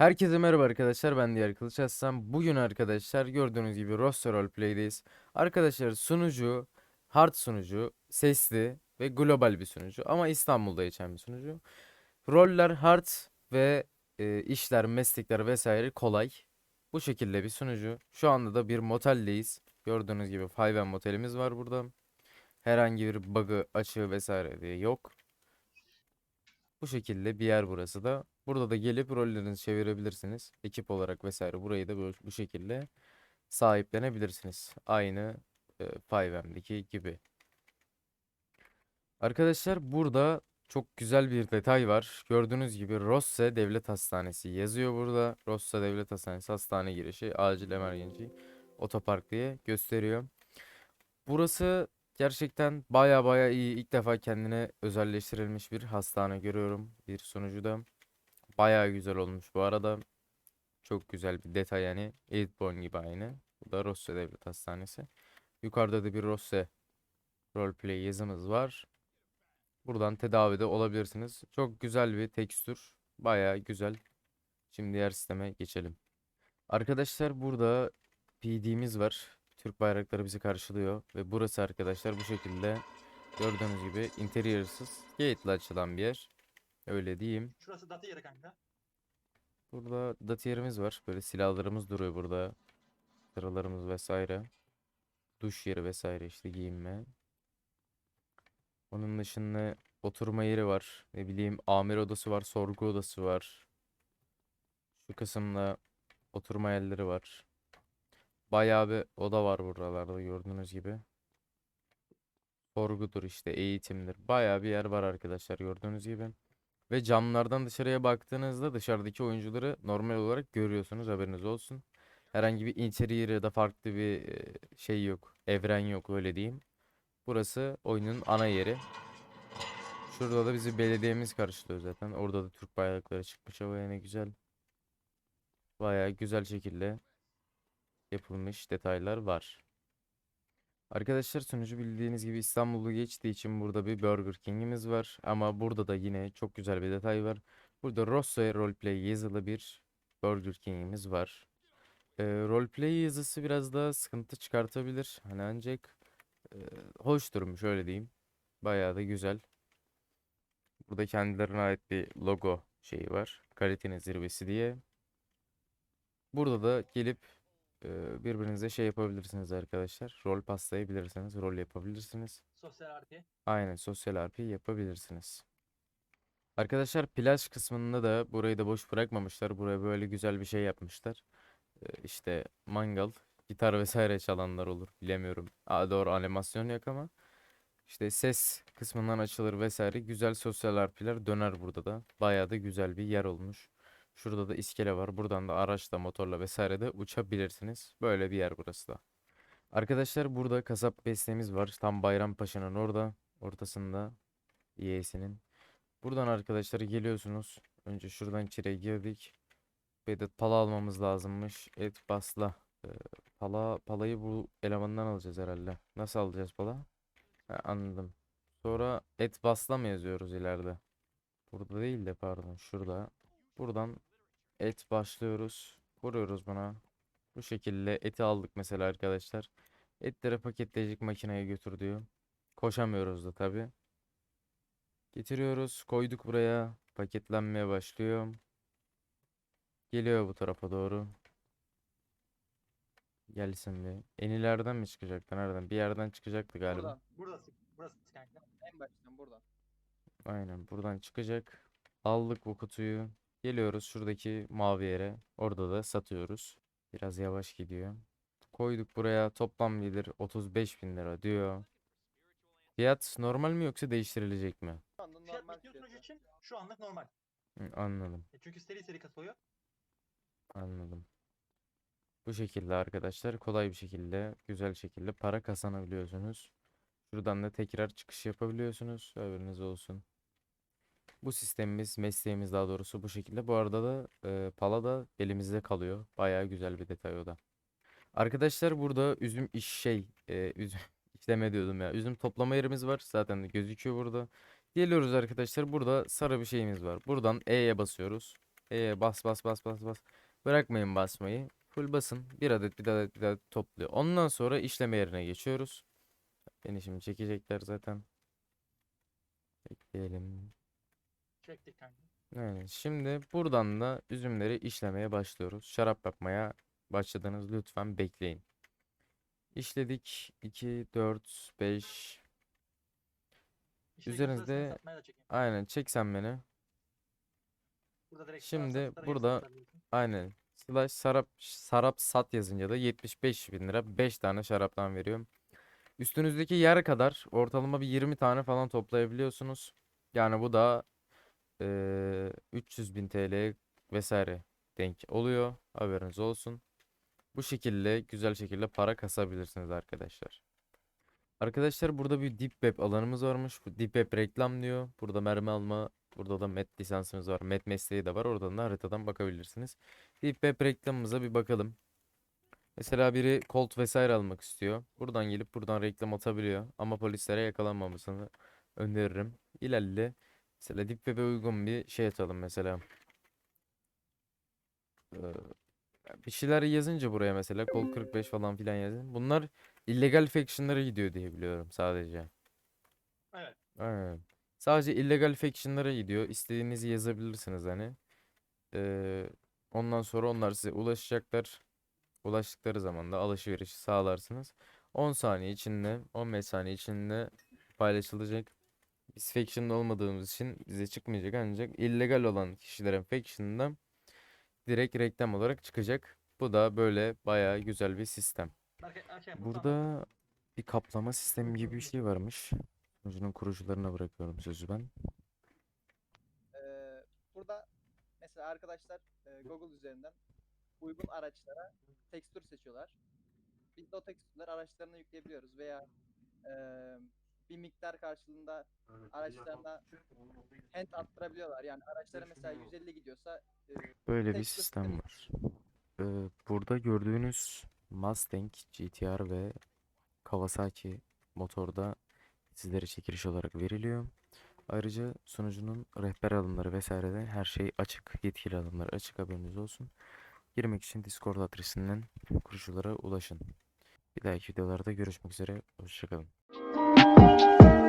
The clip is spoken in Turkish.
Herkese merhaba arkadaşlar ben Diğer Kılıç Aslan. Bugün arkadaşlar gördüğünüz gibi Roster Roleplay'deyiz. Arkadaşlar sunucu, hard sunucu, sesli ve global bir sunucu ama İstanbul'da geçen bir sunucu. Roller hard ve e, işler, meslekler vesaire kolay. Bu şekilde bir sunucu. Şu anda da bir moteldeyiz. Gördüğünüz gibi 5M motelimiz var burada. Herhangi bir bug'ı, açığı vesaire diye yok. Bu şekilde bir yer burası da. Burada da gelip rollerinizi çevirebilirsiniz. Ekip olarak vesaire burayı da böyle, bu şekilde sahiplenebilirsiniz. Aynı e, 5M'deki gibi. Arkadaşlar burada çok güzel bir detay var. Gördüğünüz gibi Rosse Devlet Hastanesi yazıyor burada. Rosse Devlet Hastanesi hastane girişi acil emergency otopark diye gösteriyor. Burası gerçekten baya baya iyi. İlk defa kendine özelleştirilmiş bir hastane görüyorum bir sunucuda. Baya güzel olmuş bu arada. Çok güzel bir detay yani. Eidborn gibi aynı. Bu da Rosse Devlet Hastanesi. Yukarıda da bir Rosse roleplay yazımız var. Buradan tedavide olabilirsiniz. Çok güzel bir tekstür. Baya güzel. Şimdi diğer sisteme geçelim. Arkadaşlar burada PD'miz var. Türk bayrakları bizi karşılıyor. Ve burası arkadaşlar bu şekilde gördüğünüz gibi interiörsüz gate'le açılan bir yer. Öyle diyeyim. Şurası datı yeri kanka. Burada datiyerimiz var. Böyle silahlarımız duruyor burada. Sıralarımız vesaire. Duş yeri vesaire işte giyinme. Onun dışında oturma yeri var. Ne bileyim amir odası var, sorgu odası var. Şu kısımda oturma yerleri var. Bayağı bir oda var buralarda gördüğünüz gibi. Sorgudur işte eğitimdir. Bayağı bir yer var arkadaşlar gördüğünüz gibi. Ve camlardan dışarıya baktığınızda dışarıdaki oyuncuları normal olarak görüyorsunuz haberiniz olsun. Herhangi bir interior ya da farklı bir şey yok. Evren yok öyle diyeyim. Burası oyunun ana yeri. Şurada da bizi belediyemiz karşılıyor zaten. Orada da Türk bayrakları çıkmış havaya ne güzel. Bayağı güzel şekilde yapılmış detaylar var. Arkadaşlar sunucu bildiğiniz gibi İstanbul'u geçtiği için burada bir Burger King'imiz var. Ama burada da yine çok güzel bir detay var. Burada Rosso Roleplay yazılı bir Burger King'imiz var. Ee, roleplay yazısı biraz daha sıkıntı çıkartabilir. Hani ancak e, hoş durmuş öyle diyeyim. Bayağı da güzel. Burada kendilerine ait bir logo şeyi var. Kalitenin zirvesi diye. Burada da gelip e, birbirinize şey yapabilirsiniz arkadaşlar. Rol paslayabilirsiniz. Rol yapabilirsiniz. Sosyal RP. Aynen sosyal RP yapabilirsiniz. Arkadaşlar plaj kısmında da burayı da boş bırakmamışlar. Buraya böyle güzel bir şey yapmışlar. İşte mangal, gitar vesaire çalanlar olur. Bilemiyorum. Aa, doğru animasyon yok ama. İşte ses kısmından açılır vesaire. Güzel sosyal RP'ler döner burada da. Bayağı da güzel bir yer olmuş. Şurada da iskele var. Buradan da araçla, motorla vesaire de uçabilirsiniz. Böyle bir yer burası da. Arkadaşlar burada kasap besleğimiz var. Tam Bayrampaşa'nın orada. Ortasında. Y'sinin. Buradan arkadaşlar geliyorsunuz. Önce şuradan içeriye girdik. Bir de pala almamız lazımmış. Et basla. Ee, pala, palayı bu elemandan alacağız herhalde. Nasıl alacağız pala? Ha, anladım. Sonra et basla mı yazıyoruz ileride? Burada değil de pardon şurada. Buradan et başlıyoruz. Vuruyoruz buna. Bu şekilde eti aldık mesela arkadaşlar. Etleri paketleyecek makineye götür diyor. Koşamıyoruz da tabi. Getiriyoruz. Koyduk buraya. Paketlenmeye başlıyor. Geliyor bu tarafa doğru. Gelsin bir. En ileriden mi çıkacaktı? Nereden? Bir yerden çıkacaktı galiba. Buradan. Burası. Burası kanka. En baştan buradan. Aynen buradan çıkacak. Aldık bu kutuyu. Geliyoruz şuradaki mavi yere. Orada da satıyoruz. Biraz yavaş gidiyor. Koyduk buraya toplam gelir 35 bin lira diyor. Fiyat normal mi yoksa değiştirilecek mi? Şu anda Fiyat normal bekliyor sunucu fiyatı. için şu anlık normal. Hı, anladım. E çünkü seri seri katılıyor. Anladım. Bu şekilde arkadaşlar kolay bir şekilde güzel şekilde para kazanabiliyorsunuz. Şuradan da tekrar çıkış yapabiliyorsunuz. Haberiniz olsun. Bu sistemimiz, mesleğimiz daha doğrusu bu şekilde. Bu arada da e, pala da elimizde kalıyor. Bayağı güzel bir detay o da. Arkadaşlar burada üzüm iş şey, e, üzüm işleme diyordum ya. Üzüm toplama yerimiz var. Zaten gözüküyor burada. Geliyoruz arkadaşlar. Burada sarı bir şeyimiz var. Buradan E'ye basıyoruz. Ee, bas bas bas bas bas. Bırakmayın basmayı. Full basın. Bir adet bir adet bir adet topluyor. Ondan sonra işleme yerine geçiyoruz. Beni şimdi çekecekler zaten. Bekleyelim. Çektik kanka. Evet, şimdi buradan da üzümleri işlemeye başlıyoruz. Şarap yapmaya başladınız. Lütfen bekleyin. İşledik. 2, 4, 5. İşte Üzerinizde-. Aynen çek sen beni. Burada direkt Şimdi burada-. Aynen. Slash sarap, sarap sat yazınca da 75 bin lira 5 tane şaraptan veriyorum. Üstünüzdeki yer kadar ortalama bir 20 tane falan toplayabiliyorsunuz. Yani bu da eee 300 bin TL vesaire denk oluyor. Haberiniz olsun. Bu şekilde güzel şekilde para kasabilirsiniz arkadaşlar. Arkadaşlar burada bir deep web alanımız varmış. Bu deep web reklam diyor. Burada mermi alma, burada da met lisansımız var. Met mesleği de var. Oradan da haritadan bakabilirsiniz. Deep web reklamımıza bir bakalım. Mesela biri Colt vesaire almak istiyor. Buradan gelip buradan reklam atabiliyor. Ama polislere yakalanmamasını öneririm. İlerle. Mesela Deep Web'e uygun bir şey atalım mesela. Ee, bir şeyler yazınca buraya mesela Colt 45 falan filan yazın. Bunlar illegal faction'lara gidiyor diye biliyorum sadece. Evet. Aynen. Sadece illegal faction'lara gidiyor. İstediğinizi yazabilirsiniz hani. Ee, ondan sonra onlar size ulaşacaklar. Ulaştıkları zaman da alışverişi sağlarsınız. 10 saniye içinde, 15 saniye içinde paylaşılacak. Biz faction'da olmadığımız için bize çıkmayacak ancak illegal olan kişilerin faction'ında direkt reklam olarak çıkacak. Bu da böyle bayağı güzel bir sistem. Burada bir kaplama sistemi gibi bir şey varmış. Sunucunun kurucularına bırakıyorum sözü ben. Ee, burada mesela arkadaşlar e, Google üzerinden uygun araçlara tekstür seçiyorlar. Biz de o tekstürleri araçlarına yükleyebiliyoruz veya e, bir miktar karşılığında araçlarına hand attırabiliyorlar. Yani araçlara mesela 150 gidiyorsa e, Böyle bir sistem sistemi var. Ee, burada gördüğünüz Mustang GT-R ve Kawasaki motorda sizlere çekiliş olarak veriliyor. Ayrıca sunucunun rehber alımları vesaire de her şey açık. Yetkili alımları açık haberiniz olsun. Girmek için Discord adresinden kuruculara ulaşın. Bir dahaki videolarda görüşmek üzere. Hoşçakalın. うん。